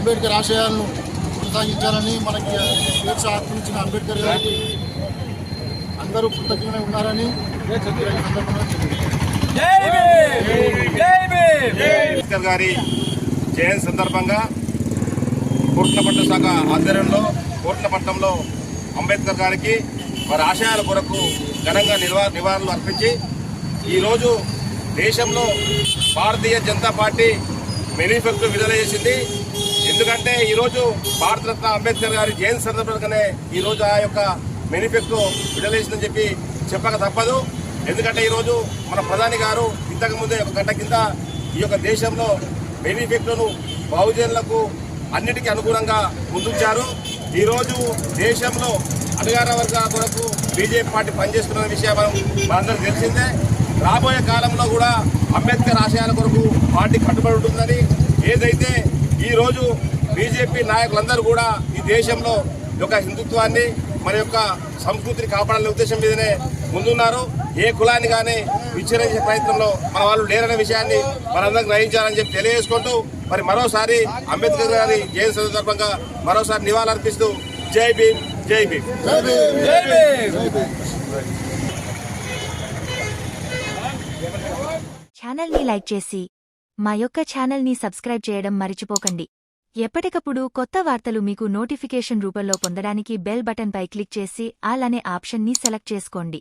అంబేద్కర్ ఆశయాలను కొనసాగించాలని మనకి స్వేచ్ఛ ఆత్మించిన అంబేద్కర్ గారికి అందరూ కృతజ్ఞులై ఉన్నారని అంబేద్కర్ గారి జయంతి సందర్భంగా కోట్లపట్నం శాఖ ఆధ్వర్యంలో కోట్లపట్నంలో అంబేద్కర్ గారికి వారి ఆశయాల కొరకు ఘనంగా నివా నివారణలు అర్పించి ఈరోజు దేశంలో భారతీయ జనతా పార్టీ మేనిఫెక్టో విడుదల చేసింది. ఎందుకంటే ఈరోజు భారతరత్న అంబేద్కర్ గారి జయంతి సందర్భంగానే ఈరోజు ఆ యొక్క మేనిఫెస్టో విడుదల చెప్పి చెప్పక తప్పదు. ఎందుకంటే ఈరోజు మన ప్రధాని గారు ఇంతకు ముందే ఒక గంట కింద ఈ యొక్క దేశంలో మేనిఫెస్టోను బహుజనులకు అన్నిటికీ అనుగుణంగా ముందుంచారు. ఈరోజు దేశంలో అధికార వర్గాల కొరకు బీజేపీ పార్టీ పనిచేస్తున్న విషయం మనం మనందరికీ తెలిసిందే. రాబోయే కాలంలో కూడా అంబేద్కర్ ఆశయాల కొరకు పార్టీ కట్టుబడి ఉంటుందని ఏదైతే ఈరోజు బీజేపీ నాయకులందరూ కూడా ఈ దేశంలో యొక్క హిందుత్వాన్ని మన యొక్క సంస్కృతిని కాపాడాలనే ఉద్దేశం మీదనే ముందున్నారు ఏ కులాన్ని కానీ విచ్ఛిన్నించే ప్రయత్నంలో మన వాళ్ళు లేరనే విషయాన్ని మనందరం గ్రహించాలని చెప్పి తెలియజేసుకుంటూ మరి మరోసారి అంబేద్కర్ గారి జయంతి సందర్భంగా మరోసారి నివాళులర్పిస్తూ జై భీమ్ జై భీమ్ జై భీమ్. జై భీమ్. ఛానల్ని లైక్ చేసి మా యొక్క ఛానల్ని సబ్స్క్రైబ్ చేయడం మరిచిపోకండి. ఎప్పటికప్పుడు కొత్త వార్తలు మీకు నోటిఫికేషన్ రూపంలో పొందడానికి బెల్ బటన్పై క్లిక్ చేసి ఆల్ అనే ఆప్షన్ని సెలెక్ట్ చేసుకోండి.